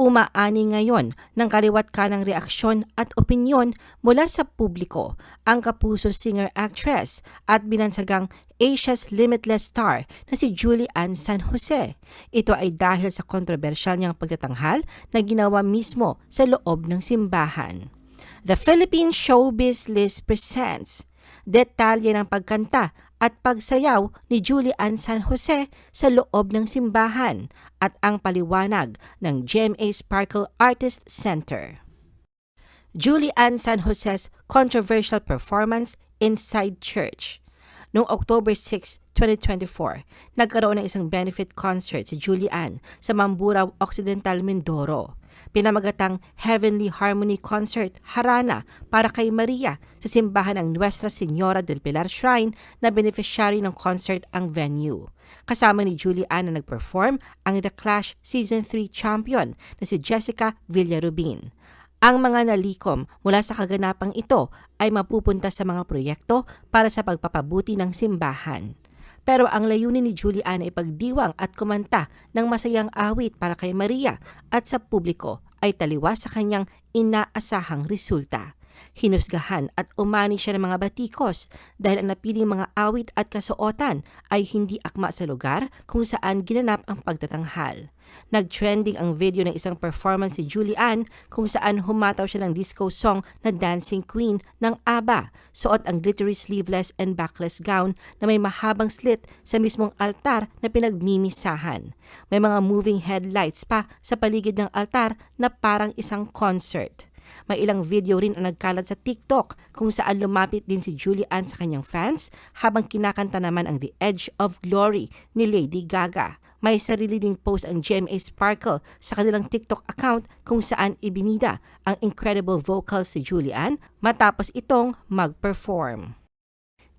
Umaani ngayon ng kaliwat kanang reaksyon at opinyon mula sa publiko ang kapuso singer-actress at binansagang Asia's Limitless Star na si Julie Ann San Jose. Ito ay dahil sa kontrobersyal niyang pagtatanghal na ginawa mismo sa loob ng simbahan. The Philippine Showbiz List presents detalye ng pagkanta at pagsayaw ni Julie Ann San Jose sa loob ng simbahan at ang paliwanag ng GMA Sparkle Artist Center. Julie Ann San Jose's controversial performance inside church. Noong October 6, 2024, nagkaroon ng isang benefit concert si Julie Ann sa Mamburao Occidental, Mindoro pinamagatang Heavenly Harmony Concert Harana para kay Maria sa simbahan ng Nuestra Señora del Pilar Shrine na beneficiary ng concert ang venue. Kasama ni Julie Ann na nag-perform ang The Clash Season 3 champion na si Jessica Villarubin. Ang mga nalikom mula sa kaganapang ito ay mapupunta sa mga proyekto para sa pagpapabuti ng simbahan. Pero ang layunin ni Julie Ann ay pagdiwang at kumanta ng masayang awit para kay Maria at sa publiko ay taliwas sa kanyang inaasahang resulta. Hinusgahan at umani siya ng mga batikos dahil ang napiling mga awit at kasuotan ay hindi akma sa lugar kung saan ginanap ang pagtatanghal. Nag-trending ang video ng isang performance si Julie Ann kung saan humataw siya ng disco song na Dancing Queen ng ABBA. Suot ang glittery sleeveless and backless gown na may mahabang slit sa mismong altar na pinagmimisahan. May mga moving headlights pa sa paligid ng altar na parang isang concert. May ilang video rin ang nagkalat sa TikTok kung saan lumapit din si Julie Ann sa kanyang fans habang kinakanta naman ang The Edge of Glory ni Lady Gaga. May sarili ding post ang GMA Sparkle sa kanilang TikTok account kung saan ibinida ang incredible vocals si Julie Ann matapos itong mag-perform.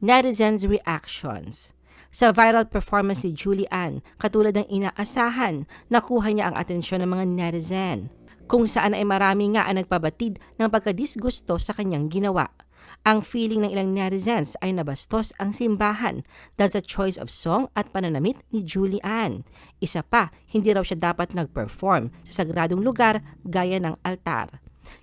Netizens' reactions sa viral performance ni Julie Ann, katulad ng inaasahan, nakuha niya ang atensyon ng mga netizen kung saan ay marami nga ang nagpabatid ng pagkadisgusto sa kanyang ginawa. Ang feeling ng ilang netizens ay nabastos ang simbahan dahil sa choice of song at pananamit ni Julie Ann. Isa pa, hindi raw siya dapat nag-perform sa sagradong lugar gaya ng altar.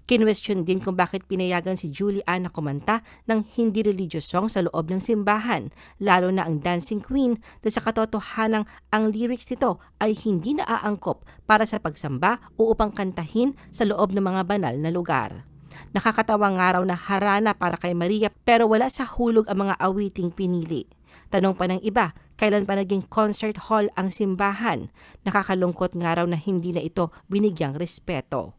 Kinwestiyon din kung bakit pinayagan si Julie Ann na kumanta ng hindi religious song sa loob ng simbahan, lalo na ang Dancing Queen dahil sa katotohanang ang lyrics nito ay hindi naaangkop para sa pagsamba o upang kantahin sa loob ng mga banal na lugar. Nakakatawa nga raw na harana para kay Maria pero wala sa hulog ang mga awiting pinili. Tanong pa ng iba, kailan pa naging concert hall ang simbahan? Nakakalungkot nga raw na hindi na ito binigyang respeto.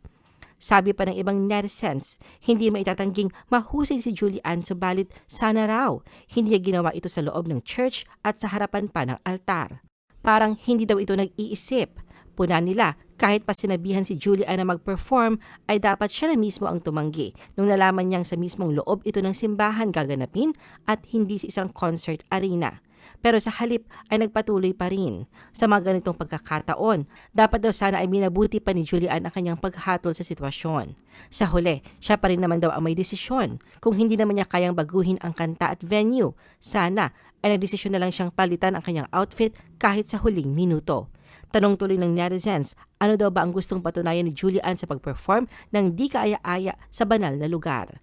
Sabi pa ng ibang netizens, hindi maitatangging mahusay si Julie Ann subalit sana raw hindi niya ginawa ito sa loob ng church at sa harapan pa ng altar. Parang hindi daw ito nag-iisip. Puna nila, kahit pa sinabihan si Julie Ann na mag-perform, ay dapat siya na mismo ang tumanggi nung nalaman niyang sa mismong loob ito ng simbahan gaganapin at hindi sa isang concert arena. Pero sa halip ay nagpatuloy pa rin. Sa mga ganitong pagkakataon, dapat daw sana ay minabuti pa ni Julian ang kanyang paghatol sa sitwasyon. Sa huli, siya pa rin naman daw ang may desisyon. Kung hindi naman niya kayang baguhin ang kanta at venue, sana ay nagdesisyon na lang siyang palitan ang kanyang outfit kahit sa huling minuto. Tanong tuloy ng netizens, ano daw ba ang gustong patunayan ni Julian sa pag-perform ng di kaaya-aya sa banal na lugar?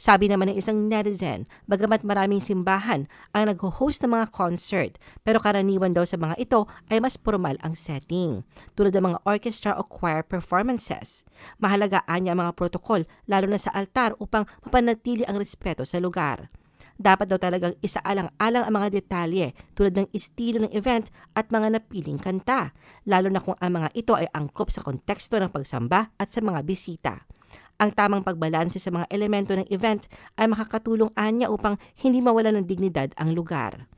Sabi naman ng isang netizen, bagamat maraming simbahan ang nag-host ng mga concert, pero karaniwan daw sa mga ito ay mas formal ang setting, tulad ng mga orchestra o choir performances. Mahalaga anya ang mga protokol, lalo na sa altar upang mapanatili ang respeto sa lugar dapat daw talagang isaalang-alang ang mga detalye tulad ng estilo ng event at mga napiling kanta, lalo na kung ang mga ito ay angkop sa konteksto ng pagsamba at sa mga bisita. Ang tamang pagbalanse sa mga elemento ng event ay makakatulong anya upang hindi mawala ng dignidad ang lugar.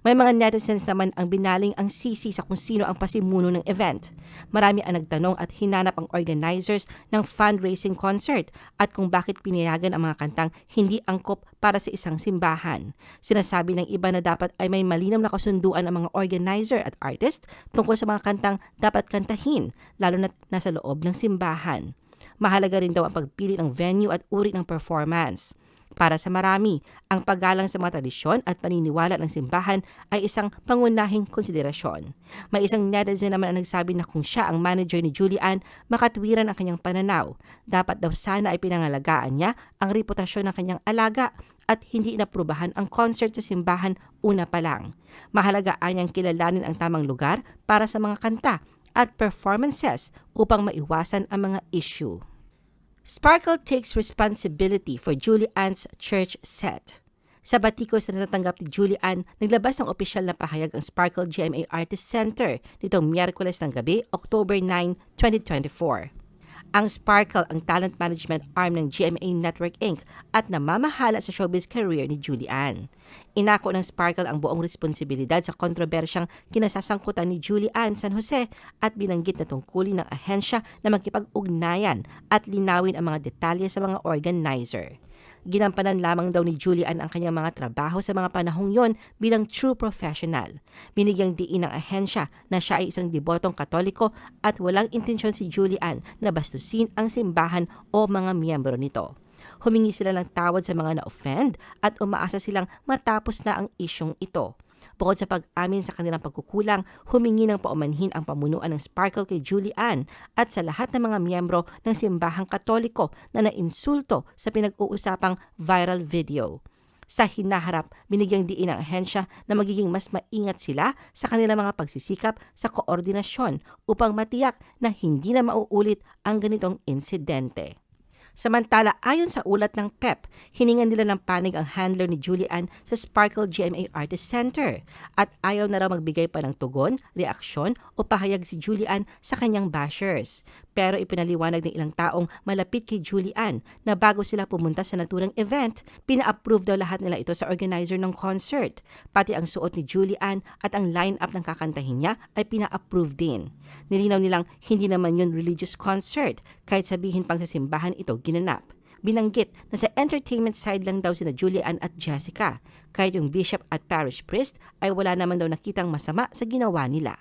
May mga netizens naman ang binaling ang sisi sa kung sino ang pasimuno ng event. Marami ang nagtanong at hinanap ang organizers ng fundraising concert at kung bakit pinayagan ang mga kantang hindi angkop para sa isang simbahan. Sinasabi ng iba na dapat ay may malinaw na kasunduan ang mga organizer at artist tungkol sa mga kantang dapat kantahin, lalo na nasa loob ng simbahan. Mahalaga rin daw ang pagpili ng venue at uri ng performance. Para sa marami, ang paggalang sa mga tradisyon at paniniwala ng simbahan ay isang pangunahing konsiderasyon. May isang netizen naman ang nagsabi na kung siya ang manager ni Julian, makatwiran ang kanyang pananaw. Dapat daw sana ay pinangalagaan niya ang reputasyon ng kanyang alaga at hindi inaprubahan ang concert sa simbahan una pa lang. Mahalaga anyang kilalanin ang tamang lugar para sa mga kanta at performances upang maiwasan ang mga issue. Sparkle takes responsibility for Julian's church set. Sa batikos na natatanggap ni Julian, naglabas ng opisyal na pahayag ang Sparkle GMA Artist Center nitong Miyerkules ng gabi, October 9, 2024. Ang Sparkle ang talent management arm ng GMA Network Inc. at namamahala sa showbiz career ni Julian. Inako ng Sparkle ang buong responsibilidad sa kontrobersyang kinasasangkutan ni Julian San Jose at binanggit na tungkulin ng ahensya na magkipag-ugnayan at linawin ang mga detalye sa mga organizer. Ginampanan lamang daw ni Julian ang kanyang mga trabaho sa mga panahong yon bilang true professional. Binigyang diin ng ahensya na siya ay isang debotong katoliko at walang intensyon si Julian na bastusin ang simbahan o mga miyembro nito. Humingi sila ng tawad sa mga na-offend at umaasa silang matapos na ang isyong ito. Bukod sa pag-amin sa kanilang pagkukulang, humingi ng paumanhin ang pamunuan ng Sparkle kay Julian at sa lahat ng mga miyembro ng simbahang katoliko na nainsulto sa pinag-uusapang viral video. Sa hinaharap, binigyang diin ng ahensya na magiging mas maingat sila sa kanilang mga pagsisikap sa koordinasyon upang matiyak na hindi na mauulit ang ganitong insidente. Samantala, ayon sa ulat ng PEP, hiningan nila ng panig ang handler ni Julian sa Sparkle GMA Artist Center at ayaw na raw magbigay pa ng tugon, reaksyon o pahayag si Julian sa kanyang bashers. Pero ipinaliwanag ng ilang taong malapit kay Julian na bago sila pumunta sa naturang event, pina-approve daw lahat nila ito sa organizer ng concert. Pati ang suot ni Julian at ang line-up ng kakantahin niya ay pina-approve din. Nilinaw nilang hindi naman yun religious concert kahit sabihin pang sa simbahan ito ginanap. Binanggit na sa entertainment side lang daw sina Julian at Jessica, kahit yung bishop at parish priest ay wala naman daw nakitang masama sa ginawa nila.